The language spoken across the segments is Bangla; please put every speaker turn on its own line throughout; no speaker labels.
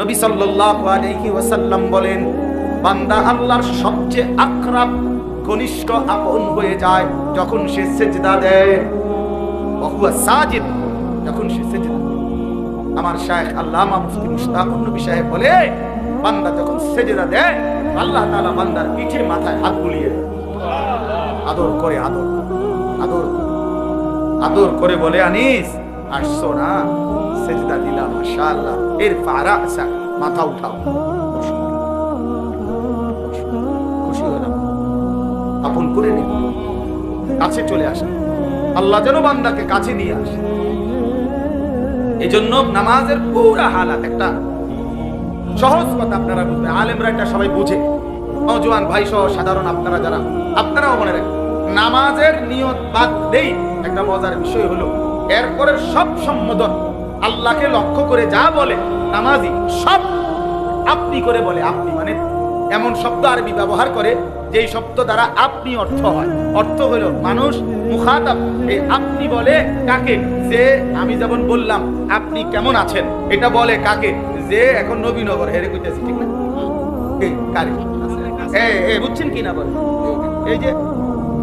নবী সাল্লাল্লাহু আলাইহি ওয়াসাল্লাম বলেন, বান্দা আল্লাহর সবচেয়ে আকরাব ঘনিষ্ঠ আপন হয়ে যায় যখন সে সেজদা দেয়। ওহুয়া সাজিদ, যখন সে সেজদা আমার শায়েখ আল্লামা মুফতি মুশতাকুর নবী সাহেব বলে, বান্দা যখন সেজদা দেয়, আল্লাহ তাআলা বান্দার পিঠে মাথায় হাত বুলিয়ে। আদর করে, আদর আদর আদর করে বলে, আনিস, আসছো না। সেজদা দিলাম, মাশাআল্লাহ। এর ফারা মাথা উঠাও। খুশি হলাম। আপন করে নিন। কাছে চলে আসেন। আল্লাহ যেন বান্দাকে কাছে নিয়ে আসে এই জন্য নামাজের পুরা হালাত একটা সহজ কথা আপনারা বুঝবেন। আলেমরা এটা সবাই বুঝে। নজওয়ান ভাই সহ সাধারণ আপনারা যারা, আপনারাও মনে রাখেন, নামাজের নিয়ত বাদ দেই। একটা মজার বিষয় হলো এরপরে সব সম্বোধন আল্লাহকে লক্ষ্য করে যা বলে, নামাজি, সব আপনি করে বলে, আপনি মানে এমন শব্দ আরবি ব্যবহার করে, যেই শব্দ দ্বারা আপনি অর্থ হয়। অর্থ হলো মানুষ, মুখাতাব এই আপনি বলে কাকে? যে আমি যেমন বললাম, আপনি কেমন আছেন? এটা বলে কাকে? যে এখন নবীনগর হেরে কইতেছি, ঠিক না? বুঝছেন কি না বলে? এই যে,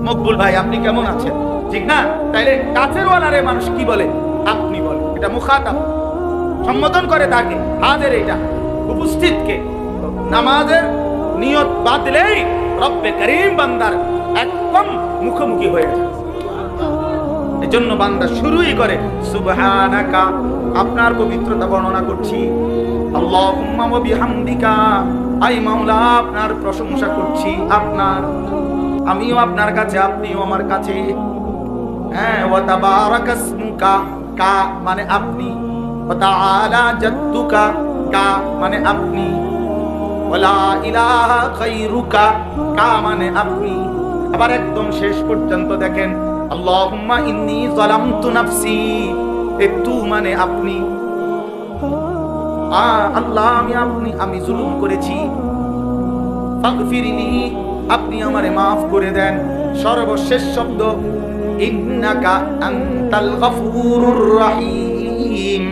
মকবুল ভাই, আপনি কেমন আছেন? ঠিক না? তাইলে কাছের ওয়ালারে মানুষ কি বলে? এটা মুখাতাব সম্বোধন করে তাকে হাদের এটা। উপস্থিতকে নামাজের নিয়ত বাদলেই রব্বে করিম বান্দার একদম মুখোমুখি হয়ে যায়। এজন্য বান্দা শুরুই করে, সুবহানাকা, আপনার পবিত্রতা বর্ণনা করছি। আল্লাহুম্মা ওয়া বিহামদিকা, আই মাওলা, আপনার প্রশংসা করছি, আপনার, আমিও আপনার কাছে, আপনিও আমার কাছে। হ্যাঁ ওয়া তাবারাকাসমুকা। কা মানে আপনি। মানে কা মানে আপনি। আবার একদম শেষ পর্যন্ত দেখেন মানে আপনি। আ আল্লাহ, আমি আপনি, আমি জুলুম করেছি। আপনি আমারে মাফ করে দেন। সর্বশেষ শব্দ ইন্নাকা আনতাল গফুরুর রহিম।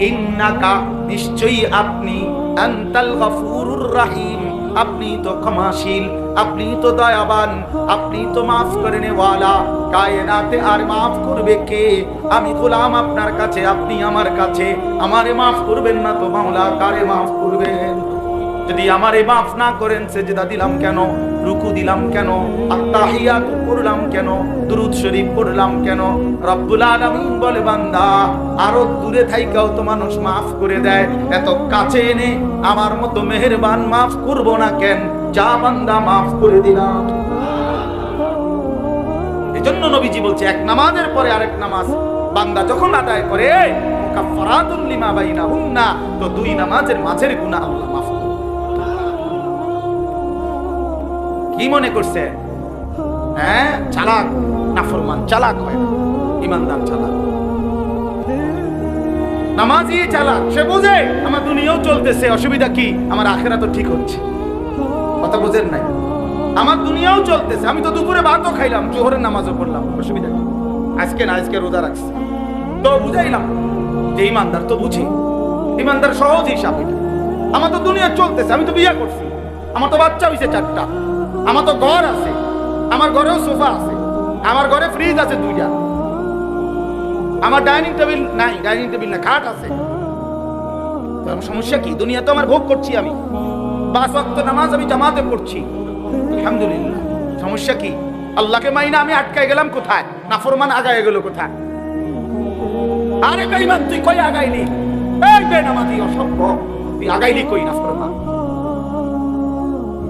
ইন্নাকা নিশ্চয়ই আপনি আনতাল গফুরুর রহিম। আপনি তো ক্ষমাশীল, আপনি তো দয়াবান, আপনি তো মাফ করে নেওয়ালা। কায়নাতে আর মাফ করবে কে? আমি গোলাম আপনার কাছে, আপনি আমার কাছে। আমারে মাফ করবেন না তো মাওলা, কারে মাফ করবেন? যদি আমারে মাফ না করেন, সেজদা দিলাম কেন? রুকু দিলাম কেন? আত্তাহিয়াত পড়লাম কেন? দুরুদ শরীফ পড়লাম কেন? রব্বুল আলামিন বলে, বান্দা, আরও দূরে থাইকাও তো মানুষ মাফ করে দেয়। এত কাছে এনে আমার মতো মেহেরবান মাফ করব না কেন? যা বান্দা, মাফ করে দিলাম। এজন্য নবীজি বলছে, এক নামাজের পরে আরেক নামাজ। বান্দা যখন আদায় করে কাফারাতুল লিমা বাইনাহুন্না তো দুই নামাজের মাঝের গুনাহ আল্লাহ কি মনে করছে? হ্যাঁ? চালাক? নাফরমান চালাক হয়। ইমানদার চালাক। নামাজি চালাক, সে বোঝে আমার দুনিয়াও চলতেছে, অসুবিধা কি? আমার আখেরা তো ঠিক হচ্ছে। কথা বোঝেন নাই? আমার দুনিয়াও চলতেছে, আমি তো দুপুরে ভাতও খাইলাম, জোহরের নামাজও পড়লাম, অসুবিধা কি? আজকে না, আজকে রোজা রাখছি। তো বুঝাইলাম যে ইমানদার তো বুঝি। ইমানদার সহজ হিসাব আমার তো দুনিয়া চলতেছে, আমি তো বিয়ে করছি। আমার তো বাচ্চা হয়েছে চারটা। আমার তো ঘর আছে, আমার ঘরেও সোফা আছে, আমার ঘরে ফ্রিজ আছে দুইটা। আমার ডাইনিং টেবিল নাই ডাইনিং টেবিল না, খাট আছে। সমস্যা কি? দুনিয়া তো আমার ভোগ করছি আমি। পাঁচ ওয়াক্ত নামাজ আমি জামাতে পড়ছি। আলহামদুলিল্লাহ। সমস্যা কি? আল্লাহকে মাইনা আমি আটকাই গেলাম কোথায়? নাফরমান আগায় গেল কোথায়? আরে বেঈমান তুই কই আগাইলি? এই বেনামাজি, অসভ্য। তুই আগাইলি কই নাফরমান?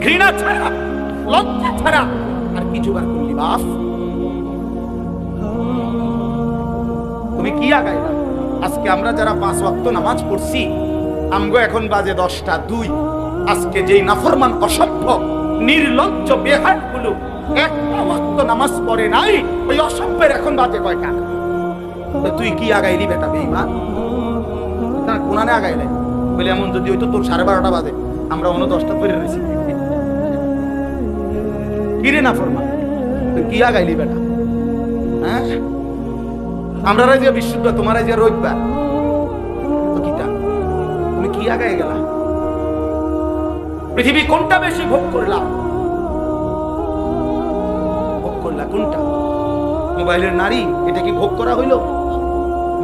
ঘৃণা ছাড়া লজ্জা ছাড়া আর কিছু বার করলি বাস তুমি কি আগাইলা? আজকে আমরা যারা পাঁচ ওয়াক্ত নামাজ পড়ছি, আমগো এখন বাজে দশটা দুই। আজকে যেই নাফরমান অসভ্য নির্লজ্জ বেহাটগুলো একটা ওয়াক্ত নামাজ পড়ে নাই, ওই অসভ্যের এখন বাজে কয়টা? তুই কি আগাইলি বেটা বেইমান কোনানে আগাইলে? বলে এমন যদি হইতো তোর সাড়ে বারোটা বাজে, আমরা অন্য দশটা পরে রয়েছি। কিরে না ফরমান তুই কি আগাইলি বেটা? হ্যাঁ? আমরা যে বিশুদ্ধ, তোমার যে রোজবার তো কিটা? তুমি কি আগায় গেলা? পৃথিবী কোনটা বেশি ভোগ করলাম ভোগ করলা কোনটা? মোবাইলের নারী, এটা কি ভোগ করা হইল?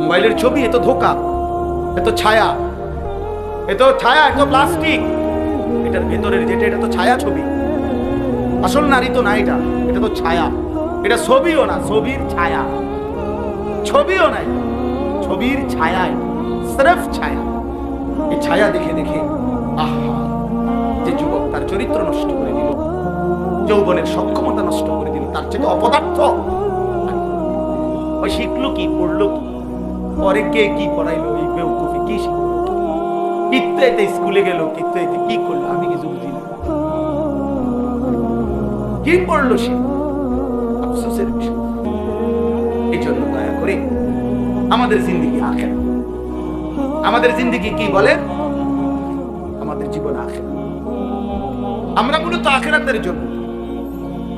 মোবাইলের ছবি এত ধোকা এত ছায়া এত ছায়া এত প্লাস্টিক। এটার ভেতরের যেটা, এটা তো ছায়া ছবি। আসল নারী তো না এটা? এটা তো ছায়া। এটা ছবিও না, ছবির ছায়া। ছবিও নাই ছবির ছায়ায় স্রেফ ছায়া। এই ছায়া দেখে দেখে, আহা, যে যুবক তার চরিত্র নষ্ট করে দিল, যৌবনের সক্ষমতা নষ্ট করে দিল, তার চেয়ে অপদার্থ। ওই শিখলো কি, পড়ল কি? পরে কে কি পড়াইলো, এই বেউকুফি কি শিখলো? কিত্তে এতে স্কুলে গেল কিত্তে এতে কি করল? আমি কিছু বুঝি না। কি পড়ল সে। আফসোসের বিষয়। এই জন্য দয়া করে আমাদের জিন্দিগি আখের। আমাদের জিন্দিগি কি বলে? আমাদের জীবন আখের। আমরা মূলত আখেরাতের জন্য।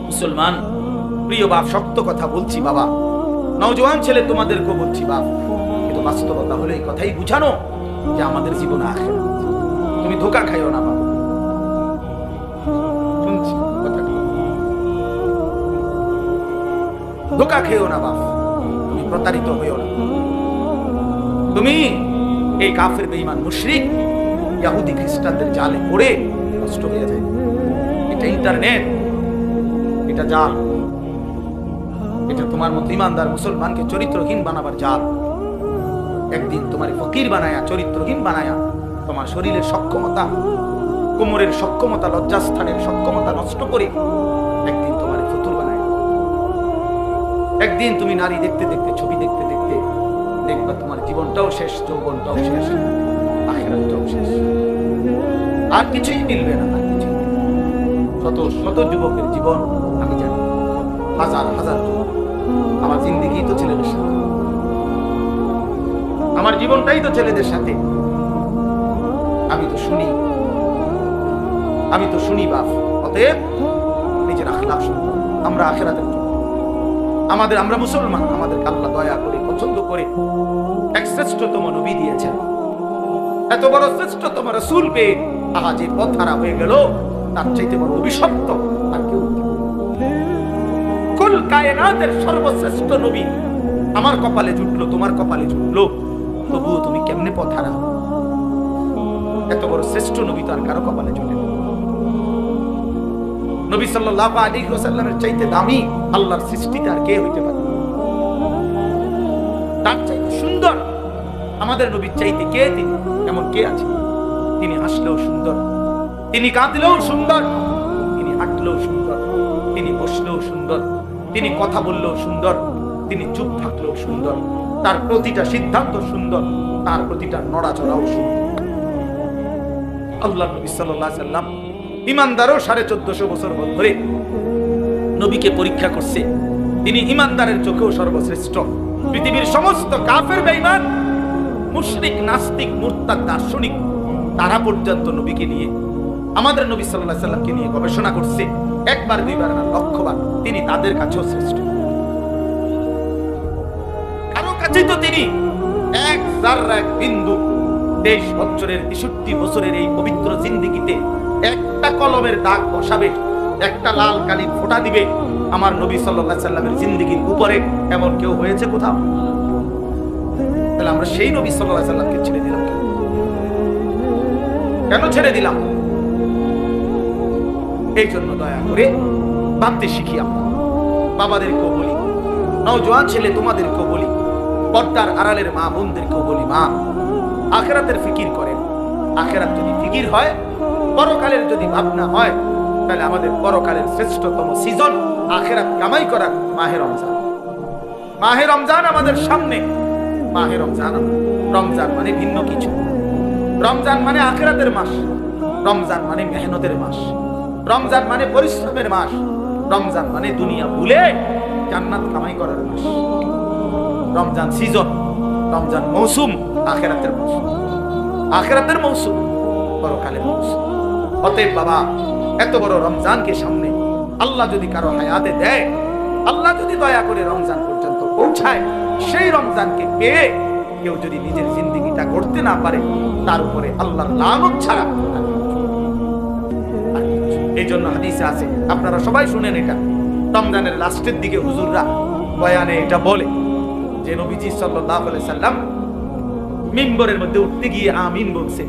মুসলমান, প্রিয় বাপ, শক্ত কথা বলছি বাবা। নওজোয়ান ছেলে তোমাদেরকেও বলছি বাপ। কিন্তু বাস্তবতা হলে এই কথাই বুঝানো যে আমাদের জীবন আখেরাত তুমি ধোকা খাইও না বাবা। ধোকা খেও না, বাপ। তুমি প্রতারিত হইও না। তুমি এই কাফের বেঈমান মুশরিক ইহুদি খ্রিস্টানদের জালে পড়ে নষ্ট হয়ে যায়। এটা ইন্টারনেট, এটা জাল, এটা তোমার মতো ইমানদার মুসলমানকে চরিত্রহীন বানাবার জাল। একদিন তোমার ফকির বানায়া, চরিত্রহীন বানায়া, তোমার শরীরের সক্ষমতা, কোমরের সক্ষমতা, লজ্জাস্থানের সক্ষমতা নষ্ট করে একদিন একদিন তুমি নারী দেখতে দেখতে, ছবি দেখতে দেখতে দেখবা তোমার জীবনটাও শেষ, যৌবনটাও শেষ আখেরাটাও শেষ। আর কিছুই মিলবে না, আর কিছুই শত শত যুবকের জীবন, আমি জানি, হাজার হাজার যুবক। আমার জিন্দিগি তো ছেলেদের সাথে। আমার জীবনটাই তো ছেলেদের সাথে। আমি তো শুনি, আমি তো শুনি বাপ, অতএব নিজের শুনব। আমরা আখেরাতের জন্য আমাদের, আমরা মুসলমান আমাদের আল্লাহ দয়া করে, পছন্দ করে এক শ্রেষ্ঠতম নবী দিয়েছেন। এত বড় শ্রেষ্ঠতম রসুল পেয়ে আহা যে পথ হারা হয়ে গেল, তার চাইতে বড় অভিশপ্ত আর কেউ কুল কায়নাতের সর্বশ্রেষ্ঠ নবী, আমার কপালে জুটলো, তোমার কপালে জুটলো, তবুও তুমি কেমনে পথ হারা এত বড় শ্রেষ্ঠ নবী তো আর কারও কপালে জুটে না। নবী সাল্লাল্লাহু আলাইহি ওয়াসাল্লামের চাইতে দামি আল্লাহর সৃষ্টিতে আর কে হইতে পারে? তার চাইতে সুন্দর আমাদের নবীর চাইতে কে তিনি? এমন কে আছে? তিনি হাসলেও সুন্দর, তিনি কাঁদলেও সুন্দর, তিনি হাঁটলেও সুন্দর, তিনি বসলেও সুন্দর, তিনি কথা বললেও সুন্দর, তিনি চুপ থাকলেও সুন্দর, তার প্রতিটা সিদ্ধান্ত সুন্দর, তার প্রতিটা নড়াচড়াও সুন্দর। আল্লাহ নবী সাল্লাহ সাল্লাম ইমানদারও সাড়ে চোদ্দশো বছর ধরে নবীকে পরীক্ষা করছে। তিনি ইমানদারের চোখেও সর্বশ্রেষ্ঠ। পৃথিবীর সমস্ত কাফের, বেঈমান, মুশরিক, নাস্তিক, মুরতাদ, দার্শনিক, তারা পর্যন্ত নবীকে নিয়ে, আমাদের নবী আলাইহি সাল্লামকে নিয়ে গবেষণা করছে। একবার, দুইবার না, লক্ষবার। তিনি তাদের কাছেও শ্রেষ্ঠ। কারও কাছেই তো তিনি এক জাররা, এক বিন্দু, তেইশ বছরের, তেষট্টি বছরের এই পবিত্র জিন্দিগিতে একটা কলমের দাগ বসাবে, একটা লাল কালি ফোঁটা দিবে আমার নবী আলাইহি সাল্লামের জিন্দিগির উপরে, এমন কেউ হয়েছে কোথাও? তাহলে আমরা সেই নবী আলাইহি সাল্লামকে ছেড়ে দিলাম কেন? কেন ছেড়ে দিলাম? এই জন্য দয়া করে ভাবতে শিখি আমরা। বাবাদেরকেও বলি, নওজোয়ান ছেলে তোমাদেরকেও বলি, পর্দার আড়ালের মা বোনদেরকেও বলি, মা, আখেরাতের ফিকির করেন। আখেরাত যদি ফিকির হয় পরকালের যদি ভাবনা হয়, তাহলে আমাদের পরকালের শ্রেষ্ঠতম সিজন আখেরাত কামাই করা মাহে রমজান। মাহে রমজান আমাদের সামনে। মাহে রমজান রমজান মানে ভিন্ন কিছু। রমজান মানে আখেরাতের মাস। রমজান মানে মেহনতের মাস। রমজান মানে পরিশ্রমের মাস। রমজান মানে দুনিয়া ভুলে জান্নাত কামাই করার মাস। রমজান সিজন রমজান মৌসুম আখেরাতের মৌসুম। আখেরাতের মৌসুম, পরকালের মৌসুম। অতএব বাবা, এত বড় রমজানকে সামনে আল্লাহ যদি কারও হায়াতে দেয়, আল্লাহ যদি দয়া করে রমজান পর্যন্ত পৌঁছায়, সেই রমজানকে পেয়ে কেউ যদি নিজের জিন্দিগিটা করতে না পারে, তার উপরে আল্লাহর লানত ছাড়া। এই জন্য হাদিসে আছে, আপনারা সবাই শুনেন এটা রমজানের লাস্টের দিকে হুজুররা বয়ানে এটা বলে যে, নবীজি আলাইহি সাল্লাম মিম্বরের মধ্যে উঠতে গিয়ে আমিন বলছে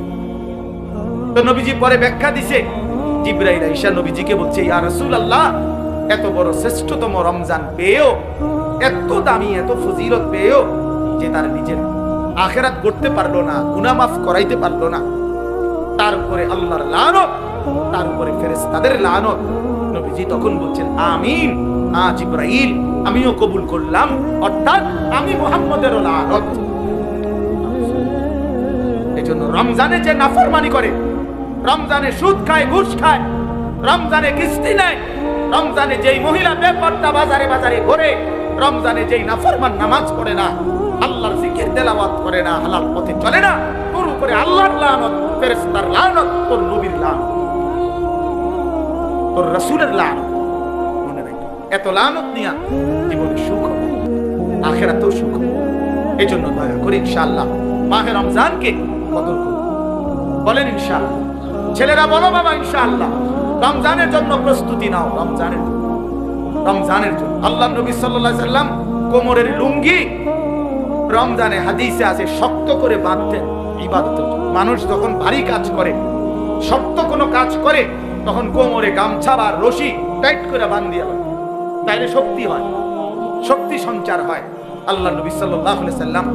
তো নবীজি পরে ব্যাখ্যা দিছে। জিব্রাইল ঈশা নবীজিকে বলছে, ইয়া রাসূলুল্লাহ, এত বড় শ্রেষ্ঠতম রমজান পেয়েও, এত দামি, এত ফজিলত পেয়েও যে তার নিজের আখেরাত করতে পারল না, গুনাহ মাফ করাইতে পারল না। তার উপরে আল্লাহর লানত তার উপরে ফেরেশতাদের লানত। নবীজি তখন বলছেন, আমিন, আ জিব্রাইল, আমিও কবুল করলাম, অর্থাৎ আমি মুহাম্মদেরও লানত। এই জন্য রমজানে যে নাফরমানি করে রমজানে সুদ খায়, ঘুষ খায়, রমজানে কিস্তি নেয়, রমজানে যেই মহিলা বেপর্দা বাজারে বাজারে ঘোরে, রমজানে যেই নাফরমান নামাজ পড়ে না, আল্লাহর জিকির, তেলাওয়াত করে না, হালাল পথে চলে না, তোর উপরে আল্লাহর লানত, ফেরেশতার লানত, তোর নবীর লানত, তোর রাসূলের লানত, মনে রাখবে এত লানত নিয়া জীবনে সুখ হবে, আখেরাতেও সুখ এই জন্য দয়া করে ইনশাআল্লাহ, মাহে রমজানকে কদর করুন, বলেন ইনশাআল্লাহ। ছেলেরা বলো বাবা, ইনশাআল্লাহ। রমজানের জন্য প্রস্তুতি নাও, রমজানের রমজানের জন্য। আল্লাহ নবী সাল্লাল্লাহু আলাইহি সাল্লাম কোমরের লুঙ্গি রমজানে হাদিসে আছে, শক্ত করে বাঁধতেন ইবাদতের জন্য। মানুষ যখন ভারী কাজ করে, শক্ত কোনো কাজ করে, তখন কোমরে গামছা বা রশি টাইট করে বান্ধিয়া হয় তাইলে শক্তি হয়, শক্তি সঞ্চার হয়। আল্লাহ নবী আলাইহি সাল্লাম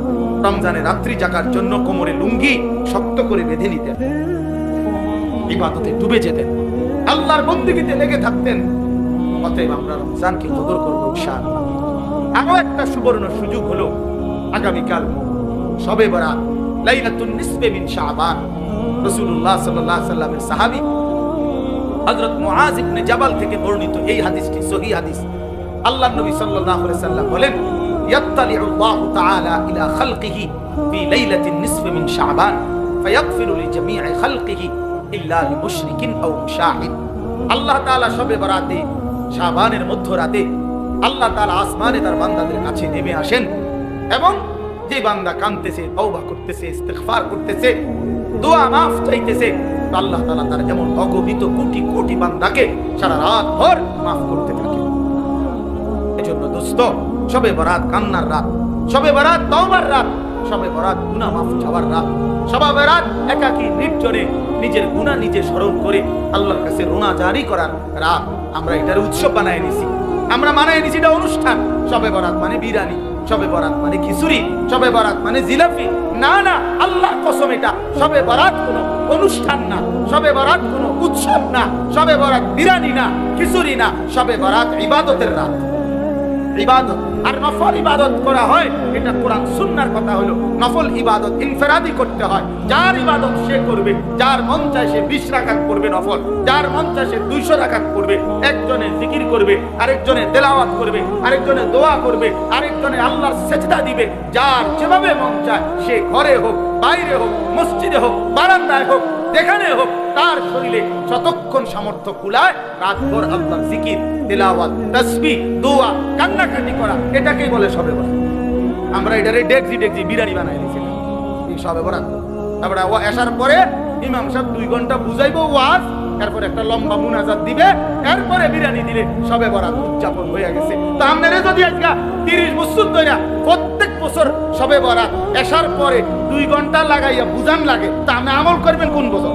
রমজানে রাত্রি জাগার জন্য কোমরে লুঙ্গি শক্ত করে বেঁধে নিতেন। ইবাদতে ডুবে যেতেন। আল্লাহর বন্দিগিতে লেগে থাকতেন। অতএব আমরা রমজানকে কদর করব আরও একটা সুবর্ণ সুযোগ হলো আগামীকাল সবে বরাত বর্ণিত এই হাদিসটি হাদিস। আল্লাহ বলেন আল্লাহু আল্লাহ তাআলা তার বান্দাদের কাছে নেমে আসেন এবং যে বান্দা কাঁদতেছে এমন অগণিত কোটি কোটি বান্দাকে সারা রাত ভর মাফ করতে থাকে। এজন্য দোস্ত, সবে বরাত কান্নার রাত, সবে বরাত রাত সবে বরাত গুনাহ মাফ চাওয়ার রাত। সবে বরাত একাকী নির্জনে নিজের গুনাহ নিজে স্মরণ করে আল্লাহর কাছে রোনা জারি করার রাত। আমরা এটার উৎসব বানায় নিছি। আমরা মানায় নিছি এটা অনুষ্ঠান। সবে বরাত মানে বিরিয়ানি, সবে বরাত মানে খিচুড়ি, সবে বরাত মানে জিলাপি। না না আল্লাহ কসম এটা। সবে বরাত কোনো অনুষ্ঠান না। সবে বরাত কোনো উৎসব না। সবে বরাত বিরিয়ানি না, খিচুড়ি না। সবে বরাত ইবাদতের রাত। ইবাদত। আর নফল ইবাদত করা হয়, এটা কোরআন সুন্নার কথা হলো। নফল ইবাদত ইনফেরাদি করতে হয়। যার ইবাদত সে করবে, যার মন চায় সে বিশ রাকাত করবে নফল। যার মন চায় সে দুইশো রাকাত করবে একজনে জিকির করবে, আরেকজনে তেলাওয়াত করবে, আরেকজনে দোয়া করবে, আরেকজনে আল্লাহর সেজদা দিবে। যার যেভাবে মন চায়, সে ঘরে হোক, বাইরে হোক, মসজিদে হোক, বারান্দায় হোক যেখানে হোক তার শরীরে যতক্ষণ সামর্থ্য কুলায়, রাতভর আল্লাহ জিকির, তেলাওয়াত তসবি দোয়া, কান্নাকাটি করা, এটাকেই বলে সবে বরাত আমরা এটারে ডেকজি ডেকজি বিরিয়ানি বানাই দিয়েছি সবে বরাত তারপরে ও আসার পরে ইমাম সাহেব দুই ঘণ্টা বুঝাইবো ওয়াজ এরপরে একটা লম্বা মুনাজাত দিবে, এরপরে বিরিয়ানি দিলে সবে বরাত উদযাপন হয়ে গেছে। তো আপনারা যদি আজকে তিরিশ বছর ধরে প্রত্যেক বছর সবে বরাত আসার পরে দুই ঘণ্টা লাগাইয়া বুঝান লাগে, তা আপনি আমল করবেন কোন বছর?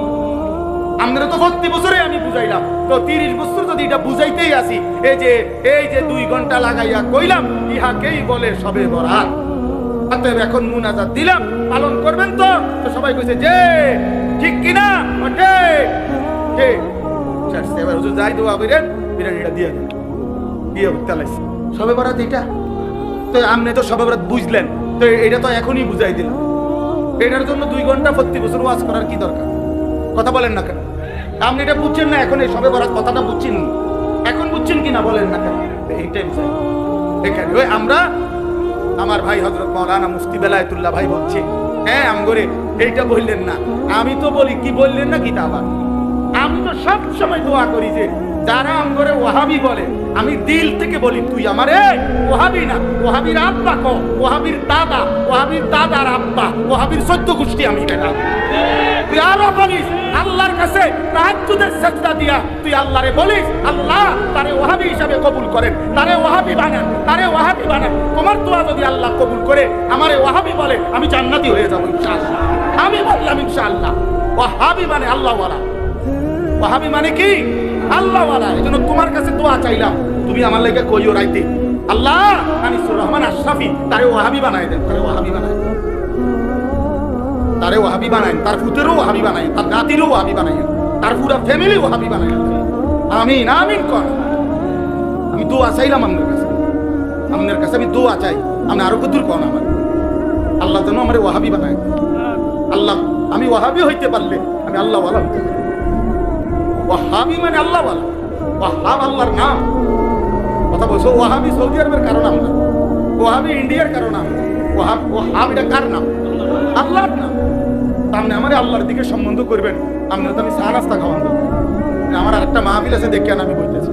আমরা তো প্রতি বছরে আমি বুঝাইলাম। তো তিরিশ বছর যদি এটা বুঝাইতেই আসি, এই যে এই যে দুই ঘণ্টা লাগাইয়া কইলাম ইহাকেই বলে সবে বরাত? অতএব এখন মুনাজাত দিলাম, পালন করবেন তো? তো সবাই কইছে, যে, ঠিক কিনা? ঠিক হুজুর যাই বিরিয়ানিটা দিয়ে দেন দিয়ে সবে বরাত এটা তো তো সবে বরাত বুঝলেন, তো এটা তো এখনই বুঝাই দিলাম। এটার জন্য দুই ঘণ্টা প্রতি বছর ওয়াজ করার কি দরকার? কথা বলেন না কেন? আপনি এটা বুঝছেন না, এখন এই সবে বরাত কথাটা বুঝছেন। এখন বুঝছেন কি না বলেন না কেন? এইটাই বুঝাই এখানে ওই আমরা, আমার ভাই হজরত মৌলানা মুফতি বেলায়তুল্লাহ ভাই বলছে হ্যাঁ আমগরে এইটা বললেন না। আমি তো বলি, কি বললেন না কি তা আবার? আমি তো সব সময় দোয়া করি যে, যারা আমগরে ওহাবি বলে, আমি দিল থেকে বলি, তুই আমারে ওহাবি না ওহাবির আব্বা কো ওহাবির দাদা ওহাবির দাদার আব্বা ওহাবির সদ্য গোষ্ঠী আমি বেটা তুই আরও বলিস, আল্লাহর কাছে তাহাজ্জুদের দিয়া তুই আল্লাহরে বলিস, আল্লাহ তারে ওহাবি হিসাবে কবুল করেন, তারে ওহাবি বানান, তারে ওহাবি বানান। তোমার দোয়া যদি আল্লাহ কবুল করে, আমারে ওহাবি বলে, আমি জান্নাতি হয়ে যাব ইনশাআল্লাহ। আমি বললাম ইনশাআল্লাহ ওহাবি মানে আল্লাহওয়ালা। ওহাবি মানে কি? আল্লাহওয়ালা এই জন্য তোমার কাছে দোয়া চাইলাম। তুমি আমার লেগে কইও রাইতে। আল্লাহ আনিসুর রহমান আশরাফি তারে ওহাবি বানাই দেন, তারে ওহাবি বানাই তারে ওহাবি বানাই তার ফুতেরও ওহাবি বানাই তার নাতিরও ওহাবি বানাই তার পুরা ফ্যামিলি ওহাবি বানাই আমিন আমিন কর। আমি দোয়া চাইলাম আপনার কাছে। আপনার কাছে আমি দোয়া চাই, আপনি আরও কত কন আমার? আল্লাহ যেন আমার ওহাবি বানায় আল্লাহ, আমি ওহাবি হইতে পারলে আমি আল্লাহ ওয়ালা হইতে পারি। ওয়াহাবি মানে আল্লাহ ওয়ালা ওয়াহাব আল্লাহর নাম। কথা বলছো, ওয়াহাবি সৌদি আরবের কারণ আমরা। ওয়াহাবি ইন্ডিয়ার কারণ আমরা। ওয়াহাব ওয়াহাব এটা কার নাম? আল্লাহর নাম। তাহলে আমার আল্লাহর দিকে সম্বন্ধ করবেন। আপনার তো আমি চা নাস্তা খাওয়ান দেবো আমার আরেকটা মাহফিল আছে, দেখে আমি বলতেছি।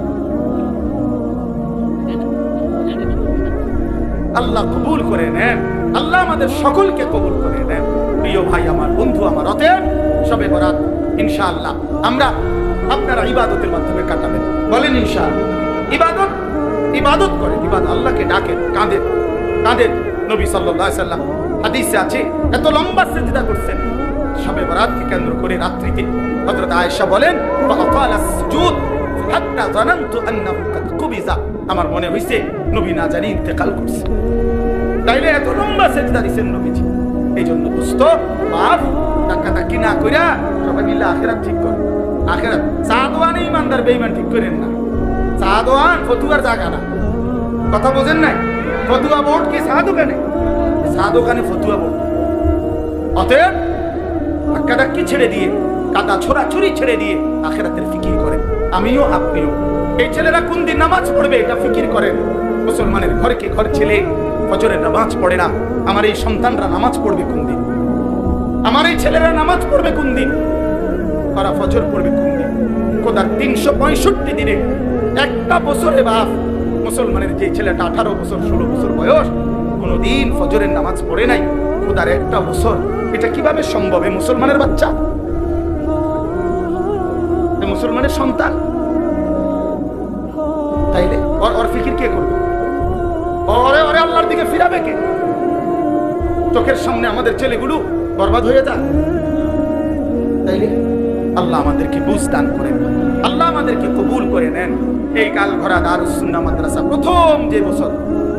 আল্লাহ কবুল করে নেন। আল্লাহ আমাদের সকলকে কবুল করে নেন। প্রিয় ভাই, আমার বন্ধু, আমার অতএব সবে বরাত, ইনশাআল্লাহ। আমরা আপনারা ইবাদতের মাধ্যমে কাটাবেন। বলেন ইনশাআল্লাহ। ইবাদত ইবাদত করেন, ইবাদত। আল্লাহকে ডাকেন, কাঁদেন। কাঁদেন, নবী আলাইহি সাল্লাম। হাদিসে আছে, এত লম্বা সিজদা করছেন। সবে বরাতকে কেন্দ্র করে রাত্রিতে হযরত আয়েশা বলেন হাত্তা জানান্তু আন্নাহু কাদ কুবিজা। আমার মনে হইছে, নবী না জানি ইন্তেকাল করছে। তাইলে এত লম্বা সেজদা দিছেন নবীজি। এই জন্য টাকা টাকি না কইরা সবাই মিলে আখেরাত ঠিক করে। আখেরাত সাদওয়ান ইমানদার, বেঈমান ঠিক করেন না। ফতুয়ার জায়গা না। কথা বোঝেন নাই? ফতুয়া বোর্ড কি চা চা ফতুয়া বোর্ড। অতএব ছেড়ে দিয়ে, কাদা ছেড়ে দিয়ে আখেরাতের ফিকির করেন? আমিও আপনিও এই ছেলেরা কোন দিন নামাজ পড়বে এটা ফিকির করেন? মুসলমানের ঘরে কি ঘর ছেলে, ফজরের নামাজ পড়ে না। আমার এই সন্তানরা নামাজ পড়বে কোন দিন? আমার এই ছেলেরা নামাজ পড়বে কোন দিন? ওরা ফজর পড়বে দিন কোদার তিনশো পঁয়ষট্টি দিনে একটা বছরে বাপ, মুসলমানের যে ছেলেটা আঠারো বছর, ষোলো বছর বয়স, কোনোদিন ফজরের নামাজ পড়ে নাই। খোদার একটা বছর। এটা কীভাবে সম্ভব এ মুসলমানের বাচ্চা? মুসলমানের সন্তান? তাইলে, ওর ওর ফিকির কে করবে? ওরে ওরে আল্লাহর দিকে ফিরাবে কে? চোখের সামনে আমাদের ছেলেগুলো বরবাদ হয়ে যায় তাইলে আল্লাহ আমাদেরকে বুঝ দান করেন আল্লাহ আমাদেরকে কবুল করে নেন। এই কাল ভরা দারুসুন্না মাদ্রাসা প্রথম যে বছর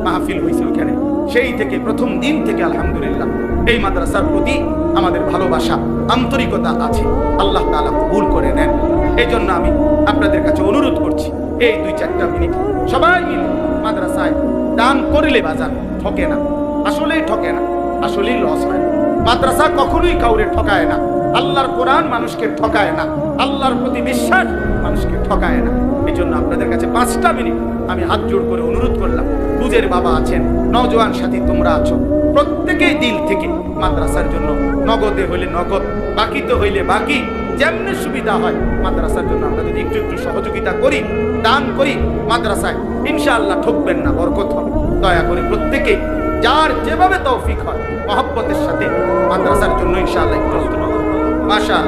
মাহফিল হয়েছে ওখানে সেই থেকে প্রথম দিন থেকে আলহামদুলিল্লাহ এই মাদ্রাসার প্রতি আমাদের ভালোবাসা, আন্তরিকতা আছে। আল্লাহ তাআলা কবুল করে নেন। এই জন্য আমি আপনাদের কাছে অনুরোধ করছি, এই দুই চারটা মিনিট সবাই মিলে মাদ্রাসায় দান করিলে বাজার ঠকে না। আসলেই ঠকে না, আসলেই লস হয় না। মাদ্রাসা কখনোই কাউরে ঠকায় না। আল্লাহর কোরআন মানুষকে ঠকায় না। আল্লাহর প্রতি বিশ্বাস মানুষকে ঠকায় না। এই জন্য আপনাদের কাছে পাঁচটা মিনিট আমি হাত জোড় করে অনুরোধ করলাম। বুঝের বাবা আছেন নজওয়ান সাথী, তোমরা আছো। প্রত্যেকেই দিল থেকে মাদ্রাসার জন্য নগদে হইলে নগদ বাকিতে হইলে বাকি। যেমনি সুবিধা হয় মাদ্রাসার জন্য আমরা যদি একটু একটু সহযোগিতা করি, দান করি, মাদ্রাসায় ইনশাআল্লাহ ঠকবেন না, বরকত হবে। দয়া করে প্রত্যেকে যার যেভাবে তৌফিক হয়, মহব্বতের সাথে মাদ্রাসার জন্য ইনশাআল্লাহ একটু মাশা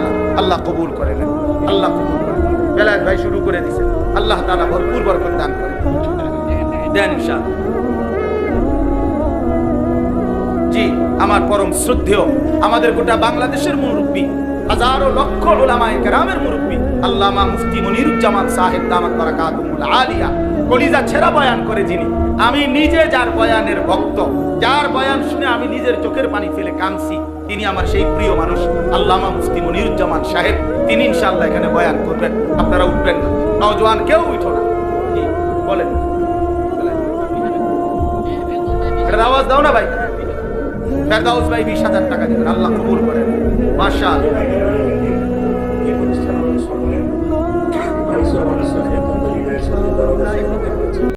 আল্লাহ কবুল করে নেন। আল্লাহ কবুল করে নেন। বেলায়েত ভাই শুরু করে দিছেন আল্লাহ তাআলা ভরপুর বরকত দান করে দেন। জি, আমার পরম শ্রদ্ধেয়, আমাদের গোটা বাংলাদেশের মুরব্বী, হাজারো লক্ষ ওলামায়ে কেরামের মুরব্বী, আল্লামা মুফতি মনিরুজ্জামান সাহেব দামাত বারাকাতুল আলিয়া, কলিজা ছেঁড়া বয়ান করে যিনি, আমি নিজে যার বয়ানের ভক্ত, যার বয়ান শুনে আমি নিজের চোখের পানি ফেলে কাঁদছি। তিনি আমার সেই প্রিয় মানুষ, আল্লামা মুফতি মনিরুজ্জামান সাহেব। তিনি ইনশাল্লাহ এখানে বয়ান করবেন। আপনারা উঠবেন না। নজওয়ান কেউ উঠো না। বলেন। এটা আওয়াজ দাও না ভাই। ফেরদাউস ভাই বিশ হাজার টাকা দেবেন। আল্লাহ কবুল করেন। মাসা আল্লাহ